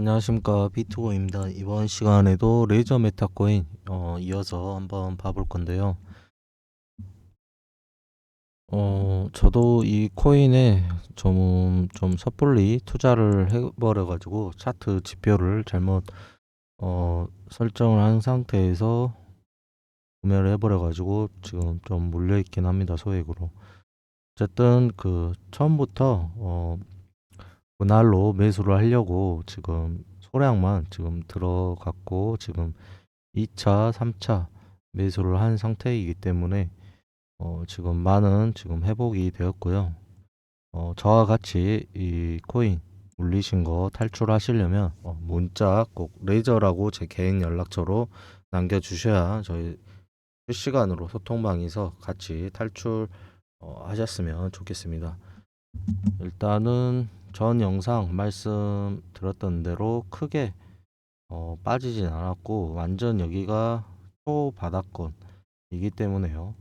안녕하십니까 비트고입니다. 이번 시간에도 레이저 메타코인 어, 이어서 한번 봐볼 건데요. 어, 저도 이 코인에 좀, 좀 섣불리 투자를 해버려 가지고 차트 지표를 잘못 어, 설정을 한 상태에서 구매를 해버려 가지고 지금 좀 물려 있긴 합니다 소액으로. 어쨌든 그 처음부터 어, 분할로 매수를 하려고 지금 소량만 지금 들어갔고 지금 2차, 3차 매수를 한 상태이기 때문에 어, 지금 많은 지금 회복이 되었고요. 어, 저와 같이 이 코인 물리신 거 탈출하시려면 어, 문자 꼭 레이저라고 제 개인 연락처로 남겨주셔야 저희 실시간으로 소통방에서 같이 탈출 어, 하셨으면 좋겠습니다. 일단은 전 영상 말씀드렸던 대로 크게 어, 빠지진 않았고 완전 여기가 초바닥권이기 때문에요.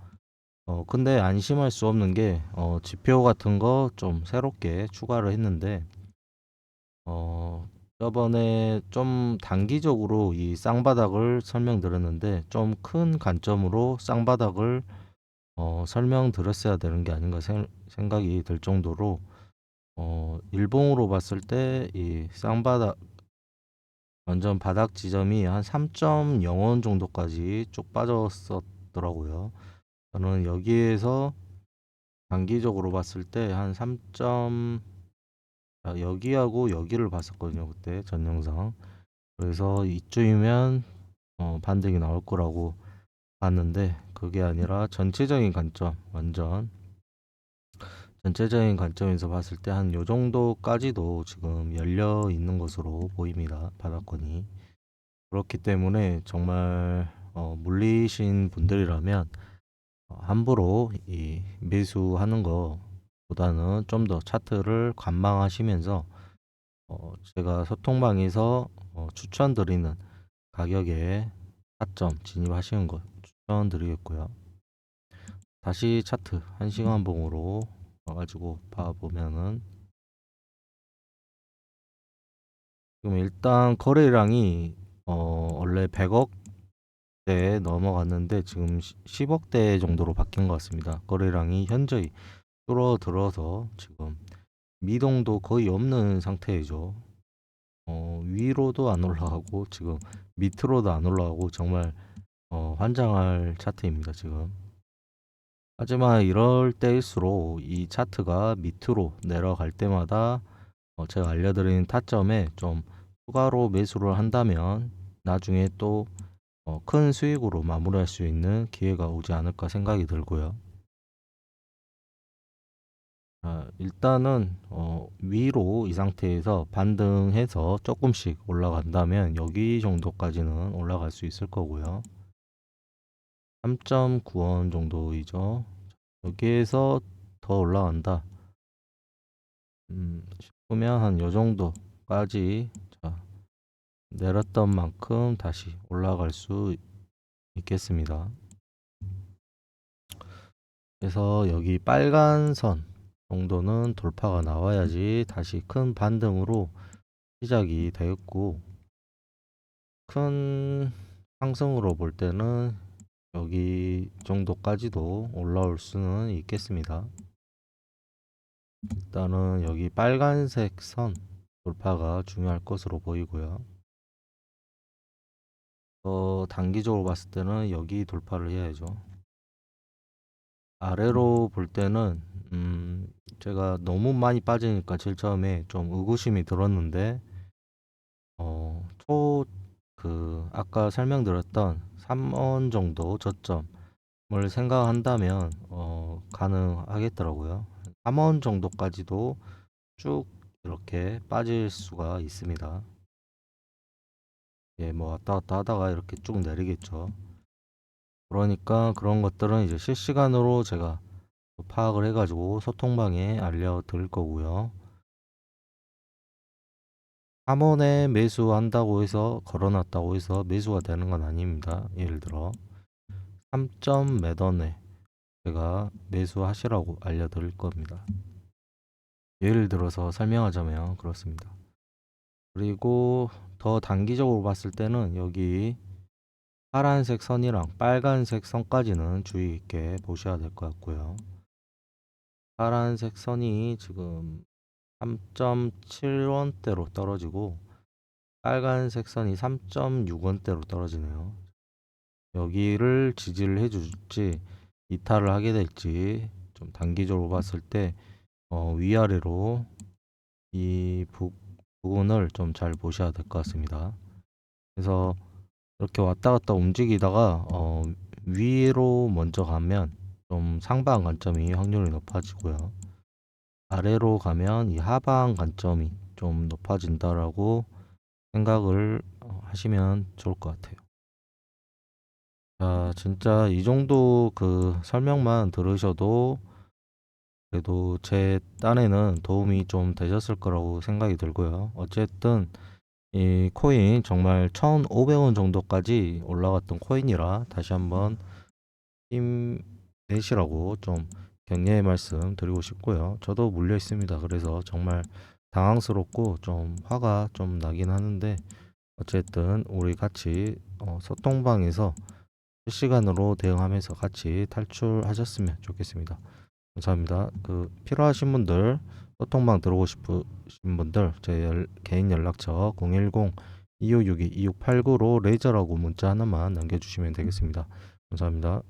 어, 근데 안심할 수 없는 게 어, 지표 같은 거 좀 새롭게 추가를 했는데 어, 저번에 좀 단기적으로 이 쌍바닥을 설명드렸는데 좀 큰 관점으로 쌍바닥을 어, 설명드렸어야 되는 게 아닌가 생, 생각이 들 정도로 어, 일봉으로 봤을 때 이 쌍바닥 완전 바닥 지점이 한 3.0원 정도까지 쭉 빠졌었더라고요. 저는 여기에서 단기적으로 봤을 때 한 3. 아, 여기하고 여기를 봤었거든요. 그때 전 영상. 그래서 이쯤이면 어, 반등이 나올 거라고 봤는데 그게 아니라 전체적인 관점 완전 전체적인 관점에서 봤을 때 한 요 정도까지도 지금 열려 있는 것으로 보입니다. 바닥권이. 그렇기 때문에 정말 어, 물리신 분들이라면 어, 함부로 이 매수하는 것보다는 좀 더 차트를 관망하시면서 어, 제가 소통방에서 어, 추천드리는 가격에 타점 진입하시는 것 추천 드리겠고요. 다시 차트 1시간 봉으로 와가지고 봐보면은 지금 일단 거래량이 어 원래 100억대 넘어갔는데 지금 10억대 정도로 바뀐 것 같습니다. 거래량이 현저히 줄어들어서 지금 미동도 거의 없는 상태이죠. 어 위로도 안 올라가고 지금 밑으로도 안 올라가고 정말 어 환장할 차트입니다 지금. 하지만 이럴 때일수록 이 차트가 밑으로 내려갈 때마다 어 제가 알려드린 타점에 좀 추가로 매수를 한다면 나중에 또 어 큰 수익으로 마무리할 수 있는 기회가 오지 않을까 생각이 들고요. 아, 일단은 어 위로 이 상태에서 반등해서 조금씩 올라간다면 여기 정도까지는 올라갈 수 있을 거고요. 3.9원 정도이죠. 여기에서 더 올라간다. 음, 싶으면 한 요 정도까지 자, 내렸던 만큼 다시 올라갈 수 있겠습니다. 그래서 여기 빨간 선 정도는 돌파가 나와야지 다시 큰 반등으로 시작이 되었고 큰 상승으로 볼 때는 여기 정도까지도 올라올 수는 있겠습니다. 일단은 여기 빨간색 선 돌파가 중요할 것으로 보이고요. 어, 단기적으로 봤을 때는 여기 돌파를 해야죠. 아래로 볼 때는 음, 제가 너무 많이 빠지니까 제일 처음에 좀 의구심이 들었는데 어, 초, 그, 아까 설명드렸던 3원 정도 저점을 생각한다면 어, 가능하겠더라고요. 3원 정도까지도 쭉 이렇게 빠질 수가 있습니다. 예, 뭐 왔다 갔다 하다가 이렇게 쭉 내리겠죠. 그러니까 그런 것들은 이제 실시간으로 제가 파악을 해가지고 소통방에 알려드릴 거고요. 3원에 매수한다고 해서 걸어놨다고 해서 매수가 되는 건 아닙니다. 예를 들어 3점 몇 원에 제가 매수하시라고 알려드릴 겁니다. 예를 들어서 설명하자면 그렇습니다. 그리고 더 단기적으로 봤을 때는 여기 파란색 선이랑 빨간색 선까지는 주의 있게 보셔야 될 것 같고요. 파란색 선이 지금 3.7원대로 떨어지고 빨간색 선이 3.6원대로 떨어지네요. 여기를 지지를 해줄지 이탈을 하게 될지 좀 단기적으로 봤을 때 어, 위아래로 이 부, 부분을 좀 잘 보셔야 될 것 같습니다. 그래서 이렇게 왔다 갔다 움직이다가 어, 위로 먼저 가면 좀 상방 관점이 확률이 높아지고요. 아래로 가면 이 하방 관점이 좀 높아진다라고 생각을 어, 하시면 좋을 것 같아요. 자, 진짜 이 정도 그 설명만 들으셔도 그래도 제 딴에는 도움이 좀 되셨을 거라고 생각이 들고요. 어쨌든 이 코인 정말 1,500원 정도까지 올라갔던 코인이라 다시 한번 힘내시라고 좀 격려의 말씀 드리고 싶고요. 저도 물려 있습니다. 그래서 정말 당황스럽고 좀 화가 좀 나긴 하는데 어쨌든 우리 같이 어, 소통방에서 실시간으로 대응하면서 같이 탈출하셨으면 좋겠습니다. 감사합니다. 그 필요하신 분들 소통방 들어오고 싶으신 분들 제 열- 개인 연락처 010-2562-2689로 레이저라고 문자 하나만 남겨주시면 되겠습니다. 감사합니다.